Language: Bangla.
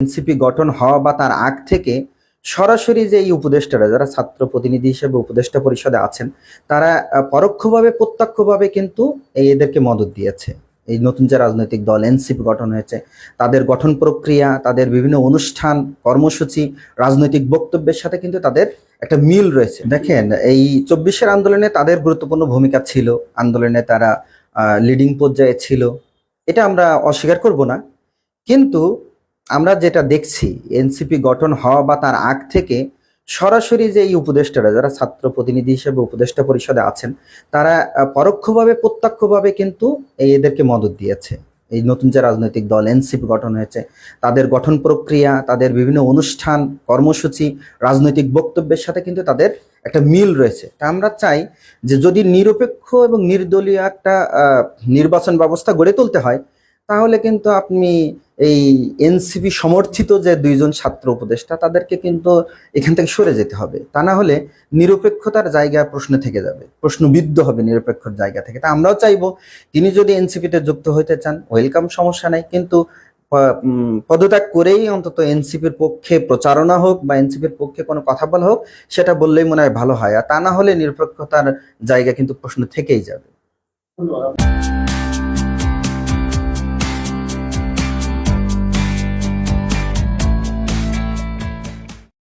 এনসিপি গঠন হওয়া বা তার আগ থেকে সরাসরি যে এই উপদেষ্টারা, যারা ছাত্র প্রতিনিধি হিসেবে উপদেষ্টা পরিষদে আছেন, তারা পরোক্ষভাবে, প্রত্যক্ষভাবে কিন্তু এদেরকে মদত দিয়েছে। এই নতুন যে রাজনৈতিক দল এনসিপি গঠন হয়েছে, তাদের গঠন প্রক্রিয়া, তাদের বিভিন্ন অনুষ্ঠান, কর্মসূচি, রাজনৈতিক বক্তব্যের সাথে কিন্তু তাদের একটা মিল রয়েছে। দেখেন, এই চব্বিশের আন্দোলনে তাদের গুরুত্বপূর্ণ ভূমিকা ছিল। আন্দোলনে তারা লিডিং পর্যায়ে ছিল। এটা আমরা অস্বীকার করব না। কিন্তু আমরা যেটা দেখছি, এনসিপি গঠন হওয়া বা তার আগ থেকে সরাসরি যে এই উপদেষ্টারা, যারা ছাত্র প্রতিনিধি হিসেবে উপদেষ্টা পরিষদে আছেন, তারা পরোক্ষভাবে, প্রত্যক্ষভাবে কিন্তু এদেরকে মদত দিয়েছে। এই নতুন যে রাজনৈতিক দল এনসিপি গঠন হয়েছে, তাদের গঠন প্রক্রিয়া, তাদের বিভিন্ন অনুষ্ঠান, কর্মসূচি, রাজনৈতিক বক্তব্যের সাথে কিন্তু তাদের একটা মিল রয়েছে। তা আমরা চাই যে যদি নিরপেক্ষ এবং নির্দলীয় একটা নির্বাচন ব্যবস্থা গড়ে তুলতে হয়, তাহলে কিন্তু আপনি এই এনসিপি সমর্থিত যে দুইজন ছাত্র উপদেষ্টা, তাদেরকে কিন্তু এখান থেকে সরে যেতে হবে। তা না হলে নিরপেক্ষতার জায়গা প্রশ্ন থেকে যাবে, প্রশ্নবিদ্ধ হবে নিরপেক্ষর জায়গা থেকে। তা আমরাও চাইব তিনি যদি এনসিপিতে যুক্ত হতে চান, ওয়েলকাম, সমস্যা নাই। কিন্তু পদত্যাগ করেই অন্তত এনসিপির পক্ষে প্রচারণা হোক বা এনসিপির পক্ষে কোনো কথা বলা হোক, সেটা বললেই মনে হয় ভালো হয়। আর তা না হলে নিরপেক্ষতার জায়গা কিন্তু প্রশ্ন থেকেই যাবে। ধন্যবাদ